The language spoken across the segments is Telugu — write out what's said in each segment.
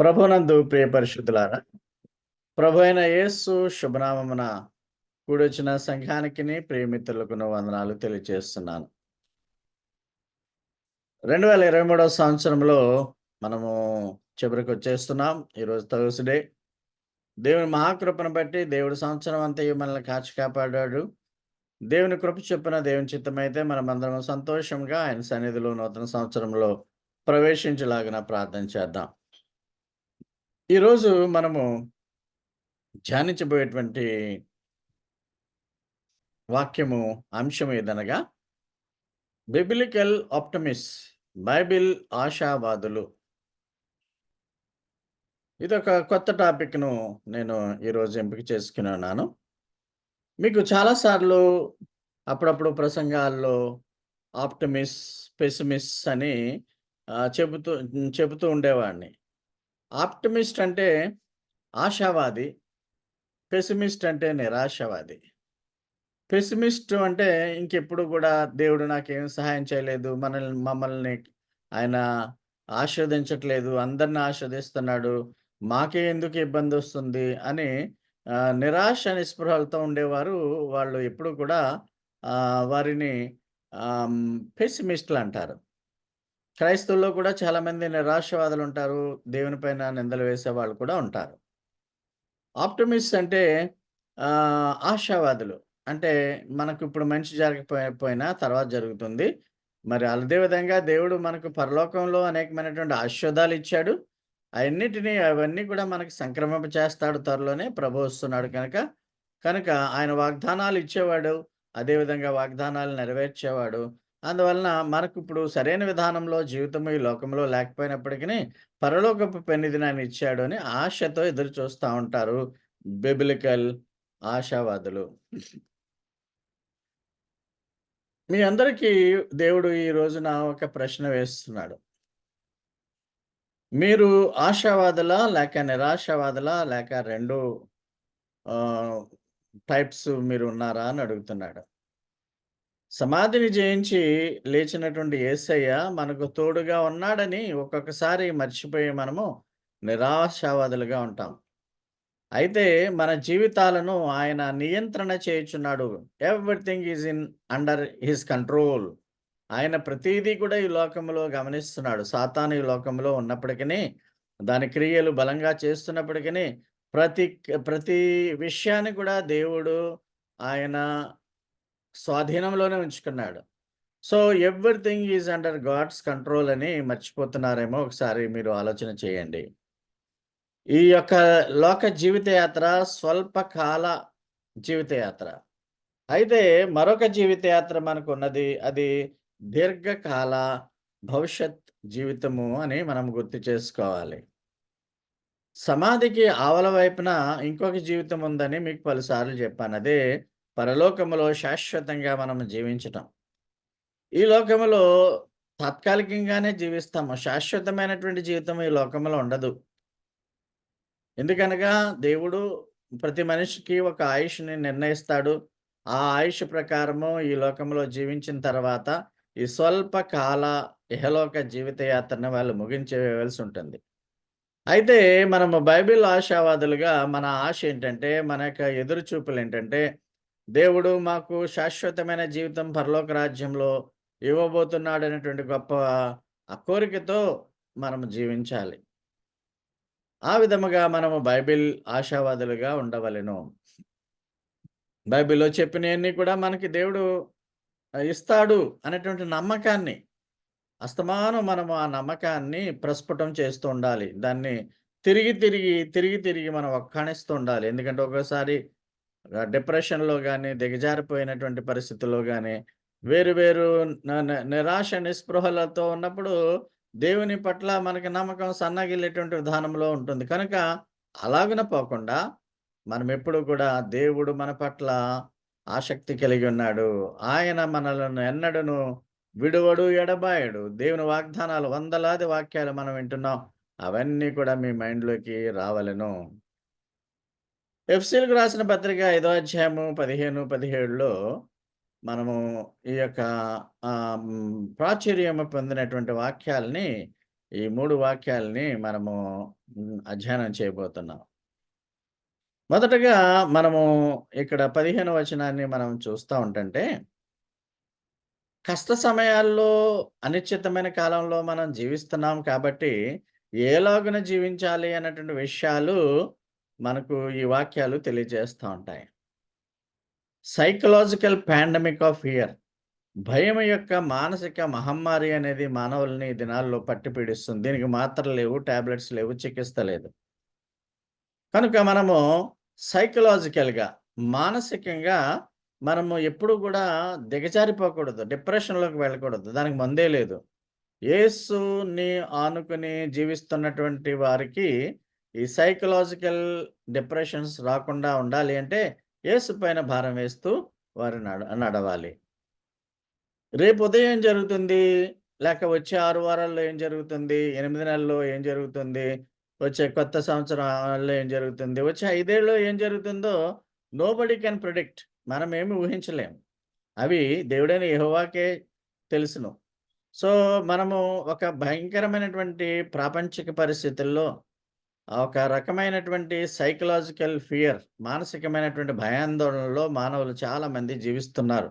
ప్రభునందు ప్రియ పరిశుద్ధులారా ప్రభు అయిన యేసు శుభనామమున కూడొచ్చిన సంఘానికి ప్రియమిత్రులకు వందనాలు తెలియజేస్తున్నాను. రెండు వేల ఇరవై మూడవ సంవత్సరంలో మనము చివరికి వచ్చేస్తున్నాం. ఈరోజు థర్స్డే. దేవుని మహాకృపను బట్టి దేవుడి సంవత్సరం అంతా మనల్ని కాచి కాపాడాడు. దేవుని కృప చెప్పిన దేవుని చిత్తమైతే మనమందరం సంతోషంగా ఆయన సన్నిధిలో నూతన సంవత్సరంలో ప్రవేశించలాగిన ప్రార్థన చేద్దాం. ఈరోజు మనము ధ్యానించబోయేటువంటి వాక్యము అంశం ఏదనగా బిబిలికల్ ఆప్టమిస్ బైబిల్ ఆశావాదులు. ఇదొక కొత్త టాపిక్ను నేను ఈరోజు ఎంపిక చేసుకుని ఉన్నాను. మీకు చాలాసార్లు అప్పుడప్పుడు ప్రసంగాల్లో ఆప్టమిస్ పెసిమిస్ అని చెబుతూ చెబుతూ ఉండేవాడిని. ఆప్టమిస్ట్ అంటే ఆశావాది పెసిమిస్ట్ అంటే నిరాశవాది. పెసిమిస్ట్ అంటే ఇంకెప్పుడు కూడా దేవుడు నాకేం సహాయం చేయలేదు మనల్ని మమ్మల్ని ఆయన ఆస్వాదించట్లేదు అందరిని ఆస్వాదిస్తున్నాడు మాకే ఎందుకు ఇబ్బంది వస్తుంది అని నిరాశ నిస్పృహలతో ఉండేవారు వాళ్ళు ఎప్పుడు కూడా వారిని పెసిమిస్ట్లు అంటారు. క్రైస్తవుల్లో కూడా చాలామంది నిరాశవాదులు ఉంటారు దేవుని పైన నిందలు వేసే వాళ్ళు కూడా ఉంటారు. ఆప్టమిస్ట్ అంటే ఆశావాదులు. అంటే మనకు ఇప్పుడు మంచి జరగకపోయినా తర్వాత జరుగుతుంది. మరి అదే విధంగా దేవుడు మనకు పరలోకంలో అనేకమైనటువంటి ఆశ్వాదాలు ఇచ్చాడు. అవన్నిటినీ అవన్నీ కూడా మనకు సంక్రమింప చేస్తాడు త్వరలోనే. ప్రభు వస్తున్నాడు కనుక. కనుక ఆయన వాగ్దానాలు ఇచ్చేవాడు. అదేవిధంగా వాగ్దానాలు నెరవేర్చేవాడు. అందువలన మనకు ఇప్పుడు సరైన విధానంలో జీవితం ఈ లోకంలో లేకపోయినప్పటికీ పరలోకపు పెన్నిది ఆయన ఇచ్చాడు అని ఆశతో ఎదురు చూస్తూ ఉంటారు బెబిలికల్ ఆశావాదులు. మీ అందరికీ దేవుడు ఈ రోజున ఒక ప్రశ్న వేస్తున్నాడు. మీరు ఆశావాదులా లేక నిరాశావాదులా లేక రెండు టైప్స్ మీరు ఉన్నారా అని అడుగుతున్నాడు. సమాధిని జయించి లేచినటువంటి యేసయ్య మనకు తోడుగా ఉన్నాడని ఒక్కొక్కసారి మర్చిపోయి మనము నిరాశావాదులుగా ఉంటాం. అయితే మన జీవితాలను ఆయన నియంత్రణ చేయుచున్నాడు. Everything is in under his control ఆయన ప్రతిదీ కూడా ఈ లోకంలో గమనిస్తున్నాడు. సాతాను ఈ లోకంలో ఉన్నప్పటికీ దాని క్రియలు బలంగా చేస్తున్నప్పటికీ ప్రతి ప్రతి విషయాన్ని కూడా దేవుడు ఆయన స్వాధీనంలోనే ఉంచుకున్నాడు. So everything is under God's control అని మర్చిపోతున్నారేమో ఒకసారి మీరు ఆలోచన చేయండి. ఈ యొక్క లోక జీవితయాత్ర స్వల్పకాల జీవితయాత్ర. అయితే మరొక జీవితయాత్ర మనకు ఉన్నది అది దీర్ఘకాల భవిష్యత్ జీవితము అని మనం గుర్తు చేసుకోవాలి. సమాధికి ఆవల వైపున ఇంకొక జీవితం ఉందని మీకు పలుసార్లు చెప్పాను. అదే పరలోకములో శాశ్వతంగా మనం జీవించటం. ఈ లోకములో తాత్కాలికంగానే జీవిస్తాము. శాశ్వతమైనటువంటి జీవితం ఈ లోకంలో ఉండదు. ఎందుకనగా దేవుడు ప్రతి మనిషికి ఒక ఆయుష్ని నిర్ణయిస్తాడు. ఆ ఆయుష్ ప్రకారము ఈ లోకంలో జీవించిన తర్వాత ఈ స్వల్ప కాల ఇహలోక జీవిత యాత్రను వాళ్ళు ముగించేయవలసి ఉంటుంది. అయితే మనము బైబిల్ ఆశావాదులుగా మన ఆశ ఏంటంటే మన యొక్క ఎదురుచూపులు ఏంటంటే దేవుడు మాకు శాశ్వతమైన జీవితం పరలోక రాజ్యంలో ఇవ్వబోతున్నాడు అనేటువంటి గొప్ప ఆ కోరికతో మనము జీవించాలి. ఆ విధముగా మనము బైబిల్ ఆశావాదులుగా ఉండవలెను. బైబిల్లో చెప్పినవన్నీ కూడా మనకి దేవుడు ఇస్తాడు అనేటువంటి నమ్మకాన్ని అస్తమానం మనము ఆ నమ్మకాన్ని ప్రస్ఫుటం చేస్తూ ఉండాలి. దాన్ని తిరిగి తిరిగి తిరిగి తిరిగి మనం ఒక్కాణిస్తూ ఉండాలి. ఎందుకంటే ఒక్కోసారి డిప్రెషన్లో కానీ దిగజారిపోయినటువంటి పరిస్థితుల్లో కానీ వేరు వేరు నిరాశ నిస్పృహలతో ఉన్నప్పుడు దేవుని పట్ల మనకి నమ్మకం సన్నగిల్లేటువంటి విధానంలో ఉంటుంది. కనుక అలాగున పోకుండా మనం ఎప్పుడు కూడా దేవుడు మన పట్ల ఆసక్తి కలిగి ఉన్నాడు. ఆయన మనలను ఎన్నడను విడువడు ఎడబాయడు. దేవుని వాగ్దానాలు వందలాది వాక్యాలు మనం వింటున్నాం. అవన్నీ కూడా మీ మైండ్లోకి రావలను. ఎఫ్సీలకు రాసిన పత్రిక ఐదో అధ్యాయము పదిహేను పదిహేడులో మనము ఈ యొక్క ప్రాచుర్యం పొందినటువంటి వాక్యాలని ఈ మూడు వాక్యాలని మనము అధ్యయనం చేయబోతున్నాం. మొదటగా మనము ఇక్కడ 15 వచనాన్ని మనం చూస్తా ఉంటంటే కష్ట సమయాల్లో, అనిశ్చితమైన కాలంలో మనం జీవిస్తున్నాం కాబట్టి, ఎలాగున జీవించాలి అన్నటువంటి విషయాలు మనకు ఈ వాక్యాలు తెలియజేస్తూ ఉంటాయి. సైకలాజికల్ పాండమిక్ ఆఫ్ ఫియర్ భయం యొక్క మానసిక మహమ్మారి అనేది మానవుల్ని దినాల్లో పట్టి పీడిస్తుంది. దీనికి మాత్రలు లేవు, టాబ్లెట్స్ లేవు, చికిత్స లేదు. కనుక మనము సైకలాజికల్‌గా, మానసికంగా మనము ఎప్పుడు కూడా దిగజారిపోకూడదు. డిప్రెషన్‌లోకి వెళ్ళకూడదు. దానికి మందే లేదు. యేసుని ఆనుకుని జీవిస్తున్నటువంటి వారికి ఈ సైకలాజికల్ డిప్రెషన్స్ రాకుండా ఉండాలి అంటే, యేసు పైన భారం వేస్తూ వారు నడ నడవాలి. రేపు ఉదయం ఏం జరుగుతుంది? లేక వచ్చే ఆరు వారాల్లో ఏం జరుగుతుంది? ఎనిమిది నెలల్లో ఏం జరుగుతుంది? వచ్చే కొత్త సంవత్సరాల్లో ఏం జరుగుతుంది? వచ్చే ఐదేళ్ళలో ఏం జరుగుతుందో నోబడి కెన్ ప్రిడిక్ట్. మనమేమి ఊహించలేము అవి దేవుడైన యహోవాకే తెలుసును. సో, మనము ఒక భయంకరమైనటువంటి ప్రాపంచిక పరిస్థితుల్లో, ఒక రకమైనటువంటి సైకలాజికల్ ఫియర్ మానసికమైనటువంటి భయాందోళనలో మానవులు చాలామంది జీవిస్తున్నారు.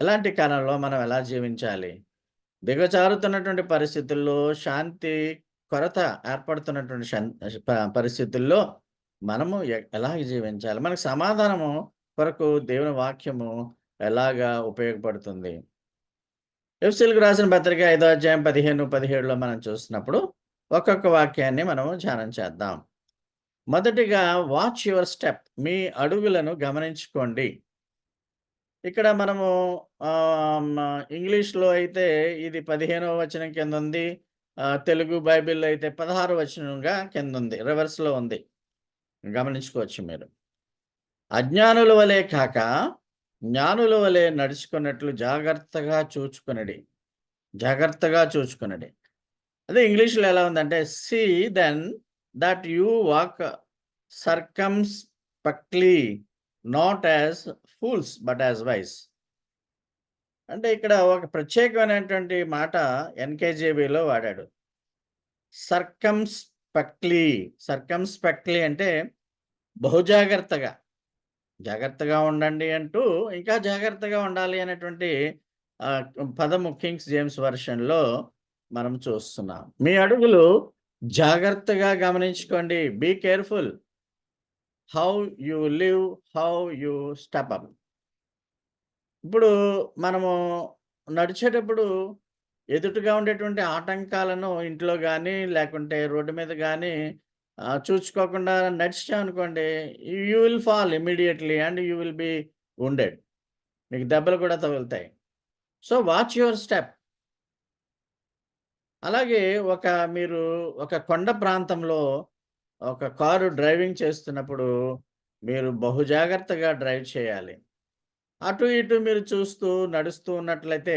ఇలాంటి కాలంలో మనం ఎలా జీవించాలి? దిగజారుతున్నటువంటి పరిస్థితుల్లో శాంతి కొరత ఏర్పడుతున్నటువంటి ప పరిస్థితుల్లో మనము ఎలా జీవించాలి? మనకు సమాధానము కొరకు దేవుని వాక్యము ఎలాగా ఉపయోగపడుతుంది? ఎఫ్సిల్కు రాసిన పత్రిక ఐదో అధ్యాయం 15, 17లో మనం చూస్తున్నప్పుడు ఒక్కొక్క వాక్యాన్ని మనము ధ్యానం చేద్దాం. మొదటిగా వాచ్ యువర్ స్టెప్ మీ అడుగులను గమనించుకోండి. ఇక్కడ మనము ఇంగ్లీష్‌లో అయితే ఇది 15వ వచనం కింద ఉంది తెలుగు బైబిల్‌లో అయితే 16 వచనంగా కింద ఉంది రివర్స్‌లో ఉంది. గమనించుకోవచ్చు మీరు. అజ్ఞానుల వలె కాక, జ్ఞానుల వలె నడుచుకున్నట్లు జాగ్రత్తగా చూచుకునడి జాగ్రత్తగా చూచుకునడి అదే ఇంగ్లీష్‌లో ఎలా ఉందంటే, see then that you walk circumspectly not as fools but as wise. అంటే ఇక్కడ ఒక ప్రత్యేకమైనటువంటి మాట ఎన్కేజేబీలో వాడాడు. సర్కమ్స్ పక్లీ సర్కమ్స్ పక్లీ అంటే బహుజాగ్రత్తగా. జాగ్రత్తగా ఉండండి అంటూ, ఇంకా జాగ్రత్తగా ఉండాలి అనేటువంటి పదము కింగ్స్ జేమ్స్ వెర్షన్‌లో మనం చూస్తున్నాం. మీ అడుగులు జాగ్రత్తగా గమనించుకోండి. Be careful. How you live, how you step up. ఇప్పుడు మనము నడిచేటప్పుడు ఎదుటిగా ఉండేటువంటి ఆటంకాలను ఇంట్లో కానీ లేకుంటే రోడ్డు మీద కానీ చూసుకోకుండా నడిచామనుకోండి, you will fall immediately and you will be wounded మీకు దెబ్బలు కూడా తగులుతాయి. So, watch your step. అలాగే ఒక మీరు ఒక కొండ ప్రాంతంలో ఒక కారు డ్రైవింగ్ చేస్తున్నప్పుడు మీరు బహుజాగ్రత్తగా డ్రైవ్ చేయాలి. అటు ఇటు మీరు చూస్తూ, నడుస్తూ ఉన్నట్లయితే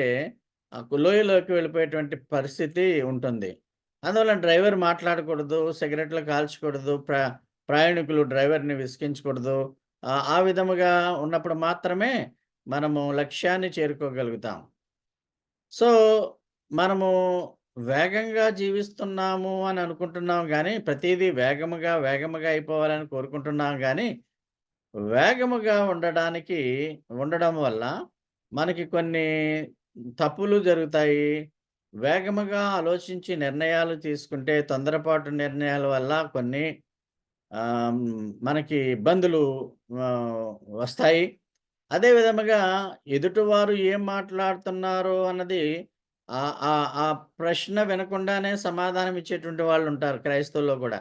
ఆ లోయలోకి వెళ్ళిపోయేటువంటి పరిస్థితి ఉంటుంది. అందువల్ల డ్రైవర్ మాట్లాడకూడదు, సిగరెట్లు కాల్చకూడదు, ప్ర ప్రయాణికులు డ్రైవర్‌ని విసిగించకూడదు. ఆ విధముగా ఉన్నప్పుడు మాత్రమే మనము లక్ష్యాన్ని చేరుకోగలుగుతాం. సో, మనము వేగంగా జీవిస్తున్నాము అని అనుకుంటున్నాం కానీ ప్రతిదీ వేగముగా, వేగముగా అయిపోవాలని కోరుకుంటున్నాం కానీ వేగముగా ఉండడానికి ఉండడం వల్ల మనకి కొన్ని తప్పులు జరుగుతాయి. వేగముగా ఆలోచించి నిర్ణయాలు తీసుకుంటే తొందరపాటు నిర్ణయాల వల్ల కొన్ని మనకి ఇబ్బందులు వస్తాయి. అదే విధముగా ఎదుటివారు ఏం మాట్లాడుతున్నారో అన్నది ఆ ప్రశ్న వినకుండానే సమాధానం ఇచ్చేటువంటి వాళ్ళు ఉంటారు క్రైస్తవుల్లో కూడా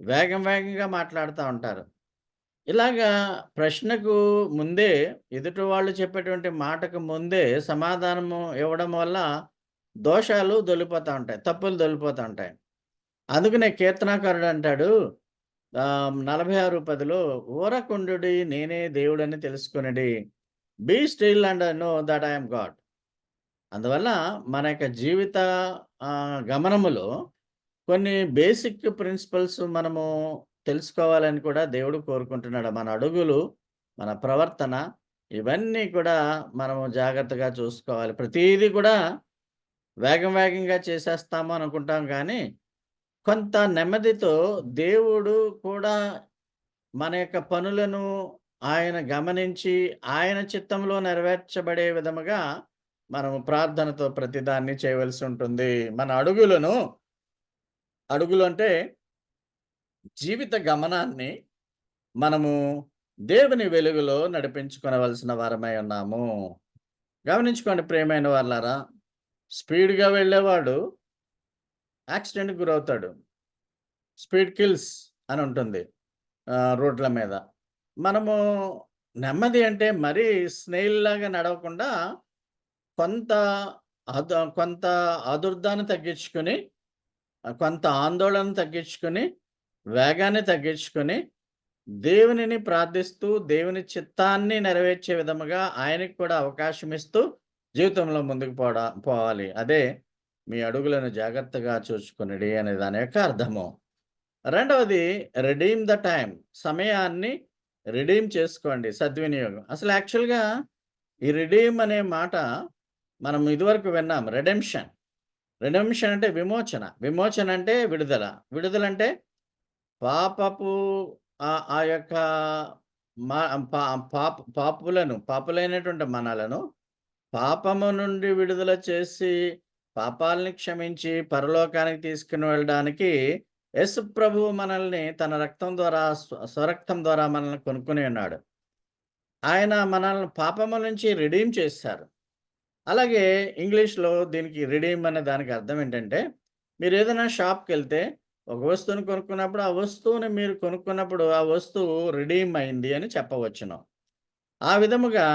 వేగం వేగంగా మాట్లాడుతూ ఉంటారు. ఇలాగా ప్రశ్నకు ముందే ఎదుటి వాళ్ళు చెప్పేటువంటి మాటకు ముందే సమాధానము ఇవ్వడం వల్ల దోషాలు దొలిపోతూ ఉంటాయి. తప్పులు దొలిపోతూ ఉంటాయి. అందుకనే కీర్తనాకారుడు అంటాడు నలభై ఆరు పదిలో ఊరకుండుడి నేనే దేవుడని తెలుసుకునడి be still and know that I'm God. అందువల్ల మన యొక్క జీవిత గమనములో కొన్ని బేసిక్ ప్రిన్సిపల్స్ మనము తెలుసుకోవాలని కూడా దేవుడు కోరుకుంటున్నాడు. మన అడుగులు, మన ప్రవర్తన ఇవన్నీ కూడా మనము జాగ్రత్తగా చూసుకోవాలి. ప్రతీది కూడా వేగం వేగంగా చేసేస్తాము అనుకుంటాం కానీ, కొంత నెమ్మదితో దేవుడు కూడా మన యొక్క పనులను ఆయన గమనించి, ఆయన చిత్తంలో నెరవేర్చబడే విధముగా మనము ప్రార్థనతో ప్రతిదాన్ని చేయవలసి ఉంటుంది. మన అడుగులను అడుగులు అంటే జీవిత గమనాన్ని మనము దేవుని వెలుగులో నడిపించుకునవలసిన వారమై ఉన్నాము. గమనించుకోండి ప్రేమైన వాళ్ళారా! స్పీడ్‌గా వెళ్ళేవాడు యాక్సిడెంట్‌కి గురవుతాడు. స్పీడ్ కిల్స్ అని ఉంటుంది. రోడ్ల మీద. మనము నెమ్మది అంటే మరీ స్నేయిల్‌లాగా నడవకుండా కొంత కొంత ఆదుర్దాన్ని తగ్గించుకొని, కొంత ఆందోళన తగ్గించుకొని, వేగాన్ని తగ్గించుకొని, దేవునిని ప్రార్థిస్తూ, దేవుని చిత్తాన్ని నెరవేర్చే విధముగా ఆయనకి కూడా అవకాశం ఇస్తూ జీవితంలో ముందుకు పోడా పోవాలి. అదే మీ అడుగులను జాగ్రత్తగా చూచుకొనుడి అనే దాని యొక్క అర్థము. రెండవది రిడీమ్ ద టైం సమయాన్ని రిడీమ్ చేసుకోండి. సద్వినియోగం. అసలు యాక్చువల్‌గా ఈ రిడీమ్ అనే మాట మనం ఇదివరకు విన్నాం. రెడెంప్షన్ రెడెంప్షన్ అంటే విమోచన. విమోచన అంటే విడుదల. విడుదల అంటే పాపపు ఆ యొక్క మా పా పాప పాపులను పాపులైనటువంటి మనలను పాపము నుండి విడుదల చేసి, పాపాల్ని క్షమించి పరలోకానికి తీసుకుని వెళ్ళడానికి యశు ప్రభువు మనల్ని తన రక్తం ద్వారా స్వ స్వరక్తం ద్వారా మనల్ని కొనుక్కుని ఉన్నాడు. ఆయన మనల్ని పాపము నుంచి రిడీమ్ చేశారు. అలాగే ఇంగ్లీష్‌లో దీనికి రిడీమ్ అనే దానికి అర్థం ఏంటంటే, మీరు ఏదైనా షాప్కి వెళ్తే ఒక వస్తువుని కొనుక్కున్నప్పుడు, ఆ వస్తువుని మీరు కొనుక్కున్నప్పుడు ఆ వస్తువు రిడీమ్ అయింది అని చెప్పవచ్చును. ఆ విధముగా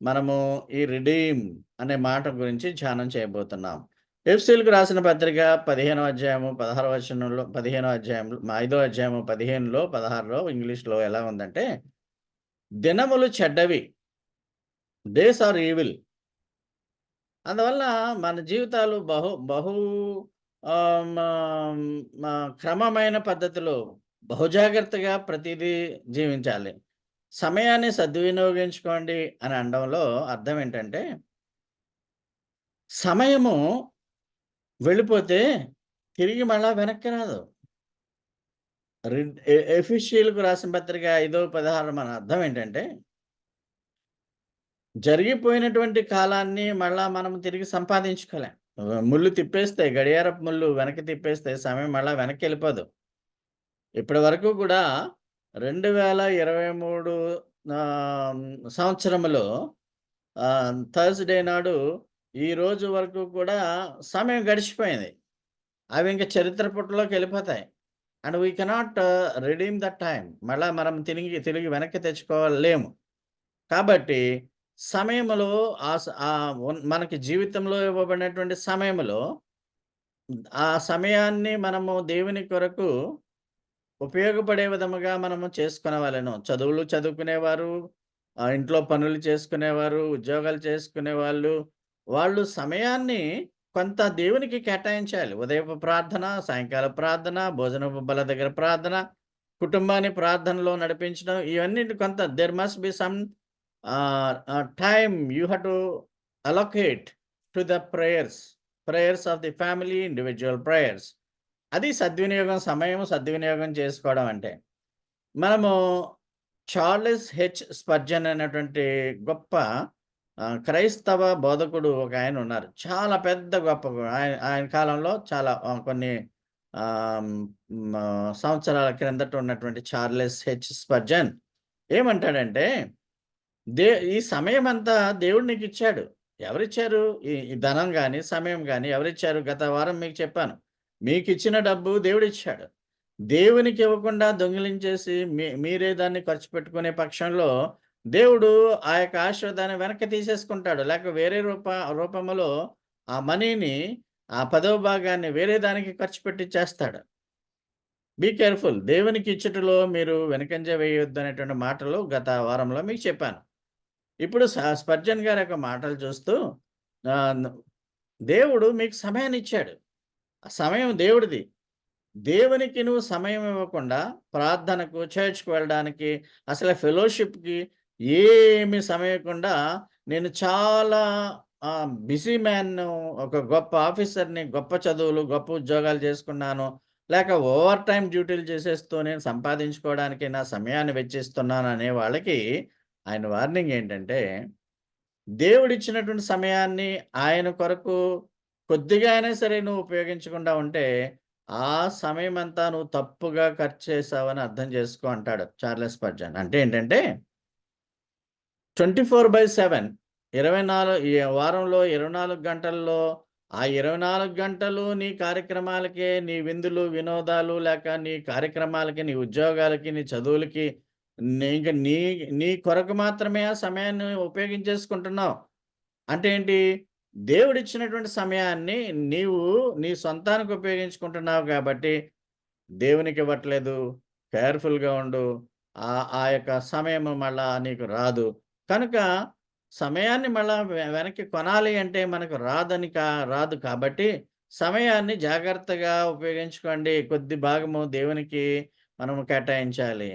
మనము ఈ రిడీమ్ అనే మాట గురించి ధ్యానం చేయబోతున్నాం. ఎఫెసీయులకు రాసిన పత్రిక 15వ అధ్యాయము 16వ వచనంలో 15వ అధ్యాయంలో ఐదో అధ్యాయము 15లో, 16లో ఇంగ్లీష్‌లో ఎలా ఉందంటే, దినములు చెడ్డవి. Days are evil. అందువల్ల మన జీవితాలు బహు బహు మా క్రమమైన పద్ధతిలో బహుజాగ్రత్తగా ప్రతిదీ జీవించాలి. సమయాన్ని సద్వినియోగించుకోండి అని అనడంలో అర్థం ఏంటంటే సమయము వెళ్ళిపోతే తిరిగి మళ్ళా వెనక్కి రాదు. ఎఫిషియల్కు రాసిన పత్రిక 5:16 మన అర్థం ఏంటంటే జరిగిపోయినటువంటి కాలాన్ని మళ్ళా మనం తిరిగి సంపాదించుకోలేం. ముళ్ళు ముల్లు తిప్పేస్తే గడియారపు ముల్లు వెనక్కి తిప్పేస్తే సమయం మళ్ళా వెనక్కెళ్ళిపోదు. ఇప్పటి వరకు కూడా 2023 ఆహ్, సంవత్సరములో సంవత్సరంలో థర్స్‌డే నాడు ఈ రోజు వరకు కూడా సమయం గడిచిపోయింది. అవి ఇంకా చరిత్ర పుటలోకెళ్ళిపోతాయి. And we cannot redeem the time మళ్ళా మనం తిరిగి తిరిగి వెనక్కి తెచ్చుకోలేము. కాబట్టి సమయములో ఆ స మనకి జీవితంలో ఇవ్వబడినటువంటి సమయములో ఆ సమయాన్ని మనము దేవుని కొరకు ఉపయోగపడే విధముగా మనము చేసుకునేవాళ్ళను చదువులు చదువుకునేవారు, ఇంట్లో పనులు చేసుకునేవారు, ఉద్యోగాలు చేసుకునేవాళ్ళు, వాళ్ళు సమయాన్ని కొంత దేవునికి కేటాయించాలి. ఉదయపు ప్రార్థన, సాయంకాల ప్రార్థన, భోజనపు బల దగ్గర ప్రార్థన, కుటుంబాన్ని ప్రార్థనలో నడిపించడం ఇవన్నీ కొంత there must be some ah, time you have to allocate to the prayers. Prayers of the family, individual prayers. అది సద్వినియోగం సమయం సద్వినియోగం చేసుకోవడం అంటే. మనము చార్లెస్ హెచ్ స్పర్జన్ అనేటువంటి గొప్ప క్రైస్తవ బోధకుడు ఒక ఆయన ఉన్నారు. చాలా పెద్ద గొప్ప ఆయన ఆయన కాలంలో చాలా కొన్ని సంవత్సరాల క్రిందట ఉన్నటువంటి చార్లెస్ హెచ్ స్పర్జన్ ఏమంటాడంటే, దే ఈ సమయం అంతా దేవుడు నీకిచ్చాడు. ఎవరిచ్చారు? ఈ ధనం కానీ సమయం కానీ ఎవరిచ్చారు? గత వారం మీకు చెప్పాను. మీకు ఇచ్చిన డబ్బు దేవుడిచ్చాడు. దేవునికి ఇవ్వకుండా దొంగిలించేసి మీ మీరే దాన్ని ఖర్చు పెట్టుకునే పక్షంలో దేవుడు ఆ యొక్క ఆశీర్వాదాన్ని వెనక్కి తీసేసుకుంటాడు. లేక వేరే రూప రూపంలో ఆ మనీని ఆ పదవ భాగాన్ని వేరే దానికి ఖర్చు పెట్టి చేస్తాడు బీ కేర్‌ఫుల్. దేవునికి ఇచ్చుటలో మీరు వెనకంజ వేయొద్దు అనేటువంటి మాటలు గత వారంలో మీకు చెప్పాను. ఇప్పుడు స స్పర్జన్ గారి యొక్క మాటలు చూస్తూ దేవుడు మీకు సమయాన్ని ఇచ్చాడు సమయం దేవుడిది. దేవునికి నువ్వు సమయం ఇవ్వకుండా ప్రార్థనకు, చర్చ్‌కి వెళ్ళడానికి, అసలు ఫెలోషిప్‌కి ఏమి సమయకుండా నేను చాలా బిజీ మ్యాన్‌ను ఒక గొప్ప ఆఫీసర్‌ని, గొప్ప చదువులు, గొప్ప ఉద్యోగాలు చేసుకున్నాను. లేక ఓవర్ టైం డ్యూటీలు చేసేస్తూ నేను సంపాదించుకోవడానికి నా సమయాన్ని వెచ్చిస్తున్నాను అనే వాళ్ళకి ఆయన వార్నింగ్ ఏంటంటే, దేవుడిచ్చినటువంటి సమయాన్ని ఆయన కొరకు కొద్దిగా అయినా సరే నువ్వు ఉపయోగించకుండా ఉంటే, ఆ సమయం అంతా నువ్వు తప్పుగా ఖర్చు చేశావని అర్థం చేసుకో అంటాడు చార్లెస్ పర్జన్ అంటే ఏంటంటే 24/7 24 ఈ వారంలో 24 గంటల్లో ఆ 24 గంటలు నీ కార్యక్రమాలకే, నీ విందులు, వినోదాలు లేక నీ కార్యక్రమాలకి, నీ ఉద్యోగాలకి, నీ చదువులకి ఇంకా నీ నీ కొరకు మాత్రమే ఆ సమయాన్ని ఉపయోగించేసుకుంటున్నావు. అంటే ఏంటి? దేవుడిచ్చినటువంటి సమయాన్ని నీవు నీ సొంతానికి ఉపయోగించుకుంటున్నావు కాబట్టి దేవునికి ఇవ్వట్లేదు కేర్‌ఫుల్‌గా ఉండు. ఆ ఆ యొక్క సమయము మళ్ళా నీకు రాదు. కనుక సమయాన్ని మళ్ళా వె వెనక్కి కొనాలి అంటే మనకు రాదని కా రాదు కాబట్టి సమయాన్ని జాగ్రత్తగా ఉపయోగించుకోండి. కొద్ది భాగము దేవునికి మనము కేటాయించాలి.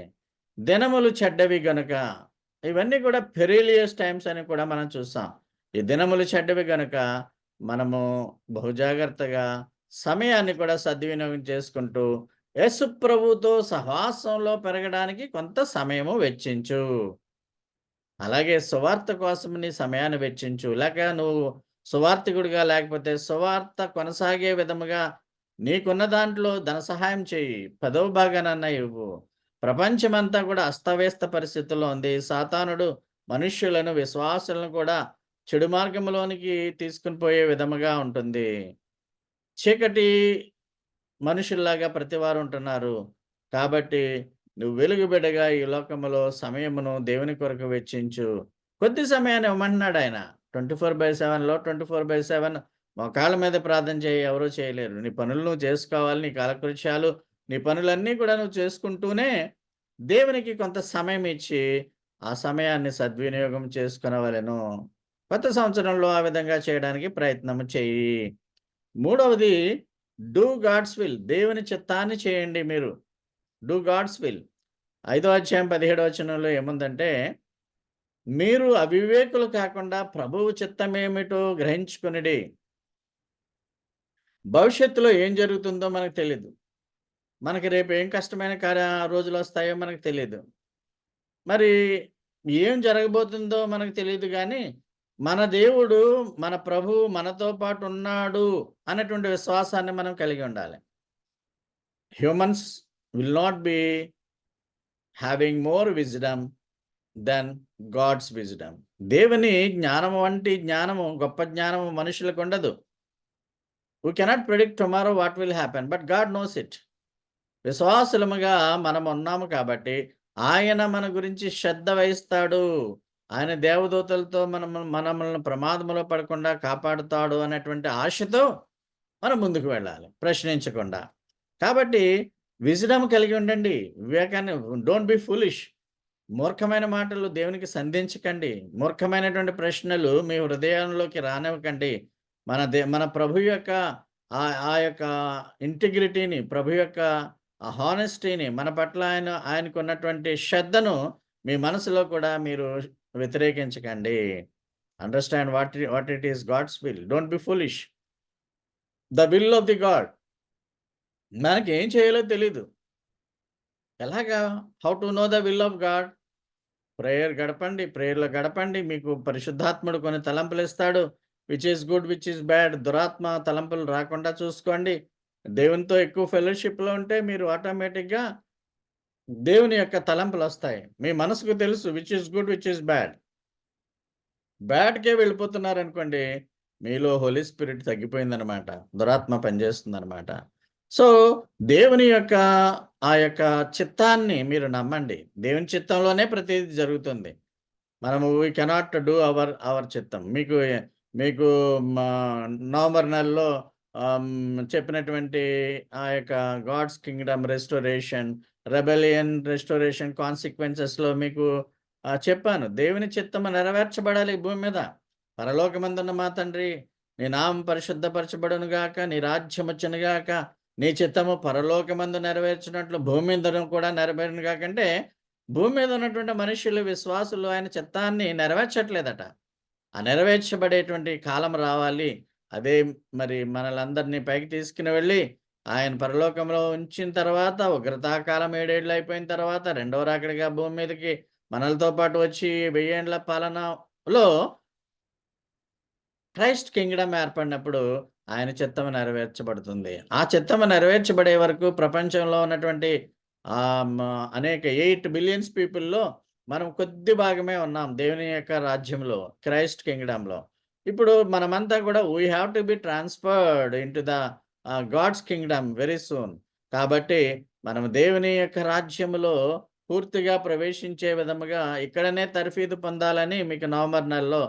దినములు చెడ్డవి గనుక ఇవన్నీ కూడా పెరీలియస్ టైమ్స్ అని కూడా మనం చూస్తాం ఈ దినములు చెడ్డవి గనుక మనము బహుజాగ్రత్తగా సమయాన్ని కూడా సద్వినియోగం చేసుకుంటూ యశు ప్రభుతో సహవాసంలో పెరగడానికి కొంత సమయము వెచ్చించు. అలాగే సువార్త కోసం నీ సమయాన్ని వెచ్చించు. లేక నువ్వు సువార్థికుడిగా లేకపోతే సువార్త కొనసాగే విధముగా నీకున్న దాంట్లో ధన సహాయం చెయ్యి. పదవ భాగానన్నా ఇవ్వు. ప్రపంచమంతా కూడా అస్తవ్యస్త పరిస్థితుల్లో ఉంది. సాతానుడు మనుష్యులను, విశ్వాసులను కూడా చెడు మార్గంలోనికి తీసుకుని పోయే విధముగా ఉంటుంది. చీకటి మనుషుల్లాగా ప్రతివారు ఉంటున్నారు. కాబట్టి నువ్వు వెలుగుబిడగా ఈ లోకములో సమయమును దేవుని కొరకు వెచ్చించు. కొద్ది సమయాన్ని ఇవ్వమంటున్నాడాయన. 24/7లో 24/7 మోకాళ్ళ మీద ప్రార్థన చేయి ఎవరూ చేయలేరు. నీ పనులు నువ్వు చేసుకోవాలి. నీ కాలకృత్యాలు, నీ పనులన్నీ కూడా నువ్వు చేసుకుంటూనే దేవునికి కొంత సమయం ఇచ్చి, ఆ సమయాన్ని సద్వినియోగం చేసుకునవలను కొత్త సంవత్సరంలో ఆ విధంగా చేయడానికి ప్రయత్నం చేయి మూడవది డూ గాడ్స్ విల్. దేవుని చిత్తాన్ని చేయండి మీరు. Do God's will. ఐదో అధ్యాయం 17 వచనంలో ఏముందంటే, మీరు అవివేకులు కాకుండా ప్రభువు చిత్తమేమిటో గ్రహించుకునిడి భవిష్యత్తులో ఏం జరుగుతుందో మనకు తెలీదు. మనకి రేపు ఏం కష్టమైన కార్య రోజులొస్తాయో మనకు తెలియదు మరి ఏం జరగబోతుందో మనకు తెలియదు కానీ మన దేవుడు, మన ప్రభువు మనతో పాటు ఉన్నాడు అనేటువంటి విశ్వాసాన్ని మనం కలిగి ఉండాలి. Humans will not be having more wisdom then God's wisdom. దేవుని జ్ఞానం వంటి జ్ఞానము, గొప్ప జ్ఞానము మనుషులకు ఉండదు we cannot predict tomorrow what will happen. But God knows it. విశ్వాసులముగా మనం ఉన్నాము కాబట్టి ఆయన మన గురించి శ్రద్ధ వహిస్తాడు. ఆయన దేవదూతలతో మనము మనములను ప్రమాదములో పడకుండా కాపాడుతాడు అనేటువంటి ఆశతో మనం ముందుకు వెళ్ళాలి. ప్రశ్నించకుండా. కాబట్టి విజడం కలిగి ఉండండి. వివేకాన్ని డోంట్ బి ఫూలిష్. మూర్ఖమైన మాటలు దేవునికి సంధించకండి. మూర్ఖమైనటువంటి ప్రశ్నలు మీ హృదయంలోకి రానివ్వకండి. మన దే మన ప్రభు యొక్క ఆ యొక్క ఇంటిగ్రిటీని, ప్రభు యొక్క ఆ హానెస్టీని మన పట్ల ఆయన ఆయనకున్నటువంటి శ్రద్ధను మీ మనసులో కూడా మీరు వ్యతిరేకించకండి. Understand what what it is God's will. Don't be foolish the will of the God. మనకి ఏం చేయాలో తెలీదు. ఎలాగా? How to know the will of God? Prayer గడపండి. ప్రేయర్‌లో గడపండి. మీకు పరిశుద్ధాత్ముడు కొన్ని తలంపులిస్తాడు. Which is good, which is bad. దురాత్మ తలంపులు రాకుండా చూసుకోండి. దేవునితో ఎక్కువ ఫెలోషిప్‌లో ఉంటే మీరు ఆటోమేటిక్‌గా దేవుని యొక్క తలంపులు వస్తాయి మీ మనసుకు తెలుసు which is good, which is bad. బ్యాడ్‌కే వెళ్ళిపోతున్నారు అనుకోండి మీలో హోలీ స్పిరిట్ తగ్గిపోయిందనమాట. దురాత్మ పనిచేస్తుందనమాట. సో, దేవుని యొక్క ఆ యొక్క చిత్తాన్ని మీరు నమ్మండి. దేవుని చిత్తంలోనే ప్రతిదీ జరుగుతుంది. మనము we cannot do our our చిత్తం. మీకు మీకు మా నవంబర్ నెలలో చెప్పినటువంటి ఆ యొక్క God's kingdom restoration, rebellion restoration కాన్సిక్వెన్సెస్‌లో మీకు చెప్పాను. దేవుని చిత్తము నెరవేర్చబడాలి భూమి మీద. పరలోకమందున్న మా తండ్రి, నీ నామం పరిశుద్ధపరచబడును గాక, నీ రాజ్యమొచ్చును గాక, నీ చిత్తము పరలోకమందు నెరవేర్చినట్లు భూమి మీద కూడా నెరవేరును కాకంటే భూమి మీద ఉన్నటువంటి మనుషులు, విశ్వాసులు ఆయన చిత్తాన్ని నెరవేర్చట్లేదట. ఆ నెరవేర్చబడేటువంటి కాలం రావాలి. అదే మరి మనలందరినీ పైకి తీసుకుని వెళ్ళి, ఆయన పరలోకంలో ఉంచిన తర్వాత ఉగ్రతాకాలం ఏడేళ్ళు అయిపోయిన తర్వాత రెండవ రాకడిగా భూమి మీదకి మనలతో పాటు వచ్చి వెయ్యేండ్ల పాలనలో క్రైస్ట్ కింగ్డమ్ ఏర్పడినప్పుడు ఆయన చిత్తము నెరవేర్చబడుతుంది. ఆ చిత్తము నెరవేర్చబడే వరకు ప్రపంచంలో ఉన్నటువంటి అనేక ఎయిట్ బిలియన్స్ పీపుల్‌లో మనం కొద్ది భాగమే ఉన్నాం దేవుని యొక్క రాజ్యంలో, క్రైస్ట్ కింగ్డమ్‌లో. ఇప్పుడు మనమంతా కూడా we have to be transferred into the God's kingdom very soon. కాబట్టి మనం దేవుని యొక్క రాజ్యములో పూర్తిగా ప్రవేశించే విధముగా ఇక్కడనే తర్ఫీదు పొందాలని మీకు నవంబర్ నెలలో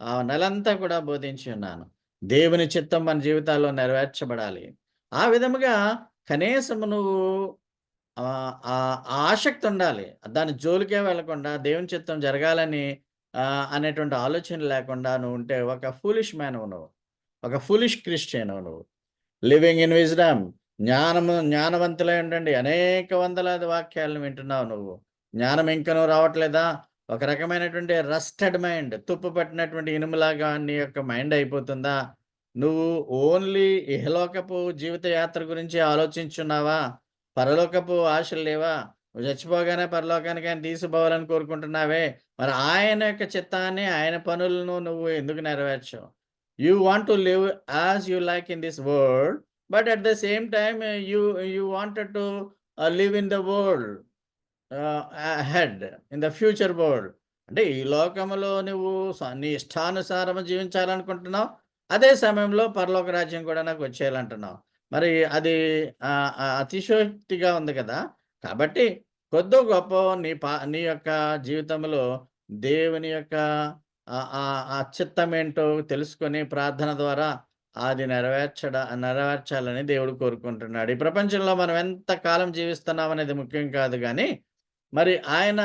ఆ నెలంతా కూడా బోధించి ఉన్నాను. దేవుని చిత్తం మన జీవితాల్లో నెరవేర్చబడాలి. ఆ విధముగా కనీసం నువ్వు ఆ ఆసక్తి ఉండాలి. దాని జోలికే వెళ్ళకుండా దేవుని చిత్తం జరగాలని అనేటువంటి ఆలోచన లేకుండా నువ్వు ఉంటే ఒక ఫూలిష్ మ్యాన్ నువ్వు. ఒక ఫూలిష్ క్రిస్టియన్ నువ్వు. లివింగ్ ఇన్ విజ్డమ్ జ్ఞానము జ్ఞానవంతులై ఉండండి. అనేక వందలాది వాక్యాలను వింటున్నావు నువ్వు. జ్ఞానం ఇంకనూ రావట్లేదా? ఒక రకమైనటువంటి రస్టెడ్ మైండ్ తుప్పు పట్టినటువంటి ఇనుములాగా నీ యొక్క మైండ్ అయిపోతుందా? నువ్వు ఓన్లీ ఇహలోకపు జీవిత యాత్ర గురించి ఆలోచించున్నావా? పరలోకపు ఆశలు లేవా? చచ్చిపోగానే పరలోకానికి ఆయన తీసుకుపోవాలని కోరుకుంటున్నావే. మరి ఆయన యొక్క చిత్తాన్ని, ఆయన పనులను నువ్వు ఎందుకు నెరవేర్చవు? You want to live as you like in this world. But at the same time you you wanted to live in the world. Head in the future world. అంటే ఈ లోకములో నువ్వు నీ ఇష్టానుసారము జీవించాలనుకుంటున్నావు. అదే సమయంలో పరలోక రాజ్యం కూడా నాకు వచ్చేయాలంటున్నావు. మరి అది అతిశోక్తిగా అతిశయోక్తిగా ఉంది కదా! కాబట్టి కొద్దో గొప్ప నీ పా నీ యొక్క జీవితంలో దేవుని యొక్క ఆ చిత్తం ఏంటో తెలుసుకొని ప్రార్థన ద్వారా అది నెరవేర్చడ నెరవేర్చాలని దేవుడు కోరుకుంటున్నాడు. ఈ ప్రపంచంలో మనం ఎంత కాలం జీవిస్తున్నాం అనేది ముఖ్యం కాదు కానీ మరి ఆయన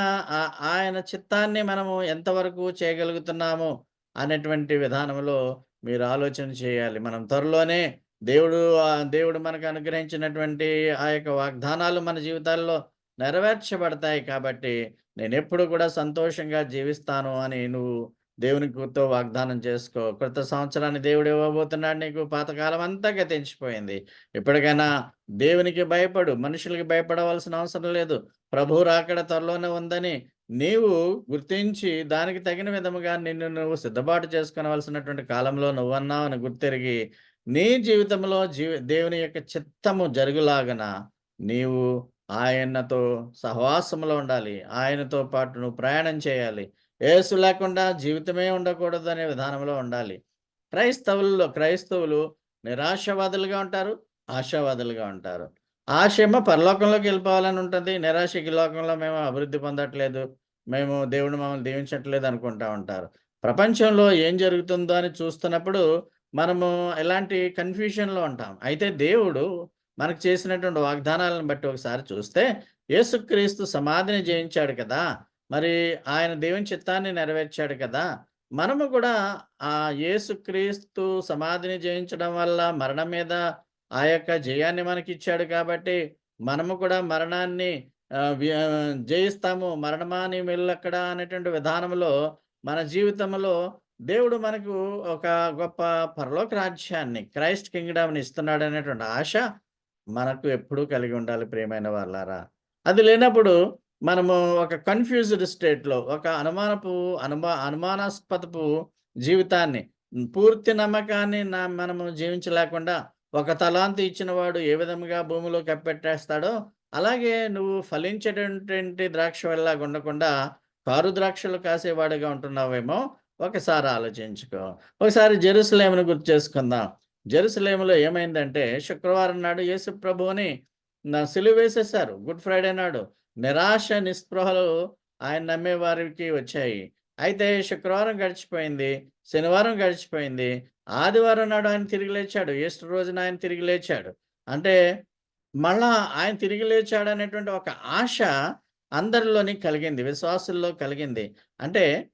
ఆయన చిత్తాన్ని మనము ఎంతవరకు చేయగలుగుతున్నాము అనేటువంటి విధానంలో మీరు ఆలోచన చేయాలి. మనం త్వరలోనే దేవుడు దేవుడు మనకు అనుగ్రహించినటువంటి ఆ యొక్క వాగ్దానాలు మన జీవితాల్లో నెరవేర్చబడతాయి కాబట్టి, నేను ఎప్పుడు కూడా సంతోషంగా జీవిస్తాను అని నువ్వు దేవునితో వాగ్దానం చేసుకో. కొత్త సంవత్సరాన్ని దేవుడు ఇవ్వబోతున్నాడు నీకు. పాతకాలం అంతా గతించిపోయింది. ఇప్పటికైనా దేవునికి భయపడు. మనుషులకి భయపడవలసిన అవసరం లేదు. ప్రభువు రాకడ త్వరలోనే ఉందని నీవు గుర్తించి దానికి తగిన విధముగా నిన్ను నువ్వు సిద్ధపాటు చేసుకోవలసినటువంటి కాలంలో నువ్వున్నావని గుర్తెరిగి, నీ జీవితంలో జీవి దేవుని యొక్క చిత్తము జరుగులాగన నీవు ఆయనతో సహవాసంలో ఉండాలి. ఆయనతో పాటు నువ్వు ప్రయాణం చేయాలి. ఏసు లేకుండా జీవితమే ఉండకూడదు అనే విధానంలో ఉండాలి. క్రైస్తవుల్లో క్రైస్తవులు నిరాశవాదులుగా ఉంటారు. ఆశావాదులుగా ఉంటారు. ఆశేమో పరలోకంలోకి వెళ్ళిపోవాలని ఉంటుంది నిరాశ లోకంలో మేము అభివృద్ధి పొందట్లేదు. మేము దేవుడు మమ్మల్ని దీవించట్లేదు అనుకుంటా ఉంటారు. ప్రపంచంలో ఏం జరుగుతుందో అని చూస్తున్నప్పుడు మనము ఎలాంటి కన్‌ఫ్యూషన్‌లో ఉంటాం. అయితే దేవుడు మనకు చేసినటువంటి వాగ్దానాలను బట్టి ఒకసారి చూస్తే, యేసుక్రీస్తు సమాధిని జయించాడు కదా! మరి ఆయన దేవుని చిత్తాన్ని నెరవేర్చాడు కదా! మనము కూడా ఆ యేసుక్రీస్తు సమాధిని జయించడం వల్ల మరణం మీద ఆ యొక్క జయాన్ని మనకిచ్చాడు కాబట్టి, మనము కూడా మరణాన్ని జయిస్తాము. మరణమాని మెల్లక్కడ అనేటువంటి విధానంలో మన జీవితంలో దేవుడు మనకు ఒక గొప్ప పరలోక రాజ్యాన్ని, క్రైస్ట్ కింగ్డమ్‌ని ఇస్తున్నాడు అనేటువంటి ఆశ మనకు ఎప్పుడూ కలిగి ఉండాలి ప్రియమైన వాళ్ళారా. అది లేనప్పుడు మనము ఒక కన్‌ఫ్యూజ్డ్ స్టేట్‌లో ఒక అనుమానపు అనుమా అనుమానాస్పదపు జీవితాన్ని పూర్తి నమ్మకాన్ని నా మనము జీవించలేకుండా ఒక తలాంతి ఇచ్చినవాడు ఏ విధంగా భూమిలో కప్పెట్టేస్తాడో, అలాగే నువ్వు ఫలించేటటువంటి ద్రాక్షవల్లిలాగా ఉండకుండా కారు ద్రాక్షలు కాసేవాడిగా ఉంటున్నావేమో ఒకసారి ఆలోచించుకో. ఒకసారి జెరూసలేమును గుర్తు చేసుకుందాం. జెరూసలేములో ఏమైందంటే శుక్రవారం నాడు యేసు ప్రభువుని న సిలువ వేసేశారు. గుడ్ ఫ్రైడే నాడు. నిరాశ, నిస్పృహలు ఆయన నమ్మే వారికి వచ్చాయి. అయితే శుక్రవారం గడిచిపోయింది. శనివారం గడిచిపోయింది. ఆదివారం నాడు ఆయన తిరిగి లేచాడు. ఈస్టర్ రోజున ఆయన తిరిగి లేచాడు. అంటే మళ్ళా ఆయన తిరిగి లేచాడు అనేటువంటి ఒక ఆశ అందరిలోని కలిగింది. విశ్వాసుల్లో కలిగింది. అంటే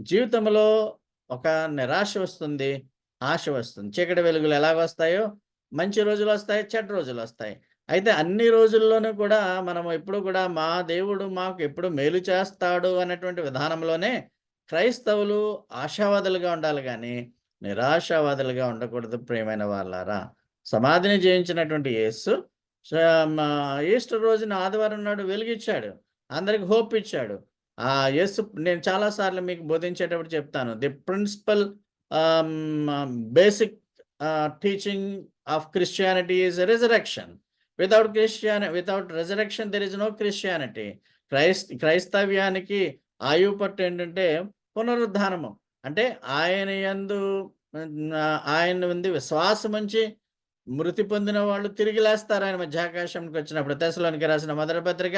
జీవితంలో ఒక నిరాశ వస్తుంది. ఆశ వస్తుంది. చీకటి వెలుగులు ఎలాగొస్తాయో మంచి రోజులు వస్తాయి చెడ్డ రోజులొస్తాయి. అయితే అన్ని రోజుల్లోనూ కూడా మనం ఎప్పుడు కూడా మా దేవుడు మాకు ఎప్పుడు మేలు చేస్తాడు అనేటువంటి విధానంలోనే క్రైస్తవులు ఆశావాదులుగా ఉండాలి కానీ నిరాశావాదులుగా ఉండకూడదు ప్రియమైన వాళ్ళారా. సమాధిని జయించినటువంటి యేసు మా ఈస్టర్ రోజున ఆదివారం నాడు వెలుగిచ్చాడు. అందరికి హోప్ ఇచ్చాడు. ఆ యేసు నేను చాలా సార్లు మీకు బోధించేటప్పుడు చెప్తాను. ది ప్రిన్సిపల్ ఆహ్, హ్మ్, basic ah, teaching of Christianity is resurrection. Without Christianity without resurrection there is no Christianity. క్రైస్ క్రైస్తవ్యానికి ఆయువు పట్టు ఏంటంటే పునరుద్ధానము. అంటే ఆయన యందు ఆయన ఉంది ఆయన యందు మృతి పొందిన వాళ్ళు తిరిగి లేస్తారు ఆయన మధ్యాకాశంకొచ్చినప్పుడు. తెస్సలోనికి రాసిన మొదటి పత్రిక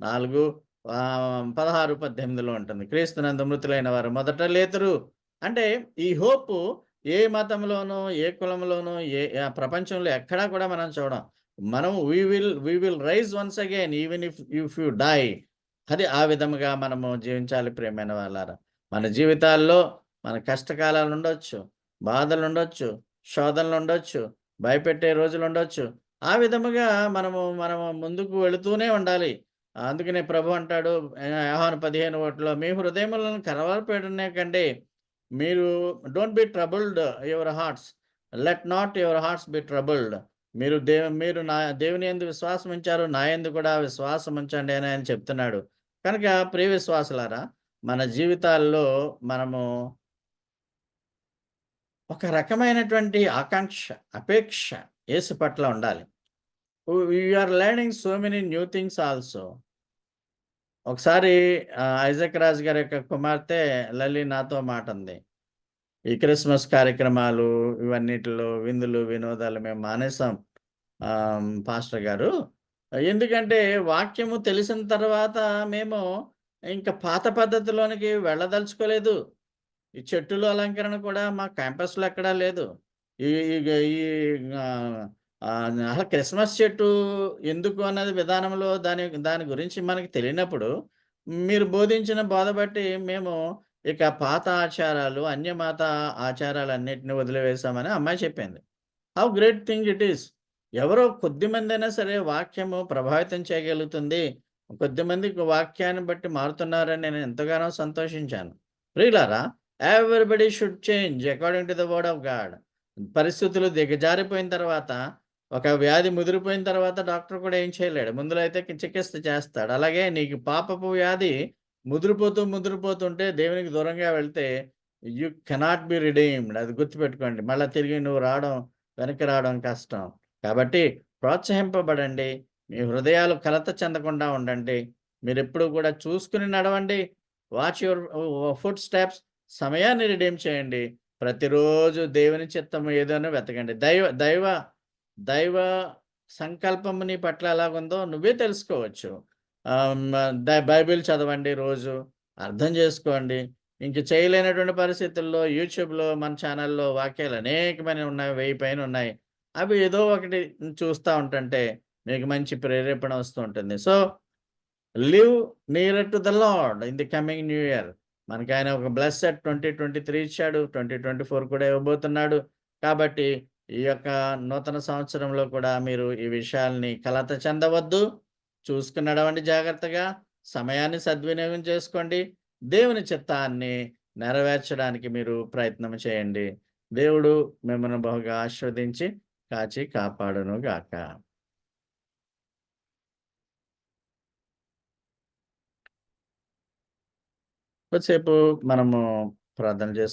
నాలుగు పదహారు పద్దెనిమిదిలో ఉంటుంది. క్రీస్తునందు మృతులైన వారు మొదట లేతురు. అంటే ఈ హోపు ఏ మతంలోనో, ఏ కులంలోనో, ఏ ప్రపంచంలో ఎక్కడా కూడా మనం చూడం. మనం we will we will rise once again even if if you die. అది ఆ విధముగా మనము జీవించాలి ప్రేమైన వాళ్ళారా. మన జీవితాల్లో మన కష్టకాలాలు ఉండొచ్చు బాధలు ఉండొచ్చు శోధనలు ఉండొచ్చు భయపెట్టే రోజులు ఉండొచ్చు ఆ విధముగా మనము మనము ముందుకు వెళుతూనే ఉండాలి. అందుకనే ప్రభు అంటాడు ఆహ్వాన పదిహేను ఓట్లో మీ హృదయములను కలవరపెట్టనీయకండి. మీరు don't be troubled your hearts. Let not your hearts be troubled. మీరు దేవ మీరు నా దేవుని ఎందు విశ్వాసం ఉంచారు. నా ఎందు కూడా విశ్వాసం ఉంచండి అని ఆయన చెప్తున్నాడు. కనుక ప్రియ విశ్వాసులారా, మన జీవితాల్లో మనము ఒక రకమైనటువంటి ఆకాంక్ష, అపేక్ష యేసు పట్ల ఉండాలి. You are learning so many new things also. ఒకసారి ఐజక్ ఐజాక్ రాజు గారి యొక్క కుమార్తె లలి నాతో మాట ఉంది ఈ క్రిస్మస్ కార్యక్రమాలు ఇవన్నిటిలో విందులు, వినోదాలు మేము మానేసాం పాస్టర్ గారు. ఎందుకంటే వాక్యము తెలిసిన తర్వాత మేము ఇంకా పాత పద్ధతిలోనికి వెళ్ళదలుచుకోలేదు. ఈ చెట్టులు అలంకరణ కూడా మా క్యాంపస్‌లో ఎక్కడా లేదు. ఈ ఈ అసలు క్రిస్మస్ చెట్టు ఎందుకు అన్నది విధానంలో దాని దాని గురించి మనకు తెలియనప్పుడు, మీరు బోధించిన బోధ బట్టి మేము ఇక పాత ఆచారాలు, అన్యమాత ఆచారాలు అన్నిటిని వదిలివేశామని అమ్మాయి చెప్పింది. How great thing it is. ఎవరో కొద్దిమందైనా సరే వాక్యము ప్రభావితం చేయగలుగుతుంది. కొద్దిమంది వాక్యాన్ని బట్టి మారుతున్నారని నేను ఎంతగానో సంతోషించాను. ప్రియులారా everybody should change according to the word of God. పరిస్థితులు దిగజారిపోయిన తర్వాత, ఒక వ్యాధి ముదిరిపోయిన తర్వాత డాక్టర్ కూడా ఏం చేయలేడు. ముందులో అయితే చికిత్స చేస్తాడు. అలాగే నీకు పాపపు వ్యాధి ముదిరిపోతూ, ముదిరిపోతుంటే దేవునికి దూరంగా వెళ్తే యు కెనాట్ బి రిడీమ్డ్ అది గుర్తుపెట్టుకోండి. మళ్ళీ తిరిగి నువ్వు రావడం, వెనక్కి రావడం కష్టం. కాబట్టి ప్రోత్సహింపబడండి. మీ హృదయాలు కలత చెందకుండా ఉండండి. మీరెప్పుడూ కూడా చూసుకుని నడవండి. వాచ్ యువర్ ఫుడ్ స్టెప్స్ సమయాన్ని రిడీమ్ చేయండి. ప్రతిరోజు దేవుని చిత్తము ఏదోనో వెతకండి. దైవ దైవ దైవ సంకల్పము నీ పట్ల ఎలాగుందో నువ్వే తెలుసుకోవచ్చు. బైబిల్ చదవండి రోజు. అర్థం చేసుకోండి. ఇంక చేయలేనటువంటి పరిస్థితుల్లో యూట్యూబ్‌లో మన ఛానెల్‌లో వాక్యాలు అనేకమైనవి ఉన్నాయి. వెయ్యి పైన ఉన్నాయి. అవి ఏదో ఒకటి చూస్తా ఉంటుంటే మీకు మంచి ప్రేరేపణ వస్తూ ఉంటుంది. So, live near to the Lord in the coming new year. మనకి ఆయన ఒక బ్లెస్ ట్వంటీ ట్వంటీ త్రీ ఇచ్చాడు. 2024 కూడా ఇవ్వబోతున్నాడు. కాబట్టి ఈ యొక్క నూతన సంవత్సరంలో కూడా మీరు ఈ విషయాల్ని కలత చెందవద్దు. చూసుకుని నడవండి జాగ్రత్తగా. సమయాన్ని సద్వినియోగం చేసుకోండి. దేవుని చిత్తాన్ని నెరవేర్చడానికి మీరు ప్రయత్నం చేయండి. దేవుడు మిమ్మల్ని బహుగా ఆశీర్వదించి, కాచి కాపాడును గాక. కొద్దిసేపు మనము ప్రార్థన చేసు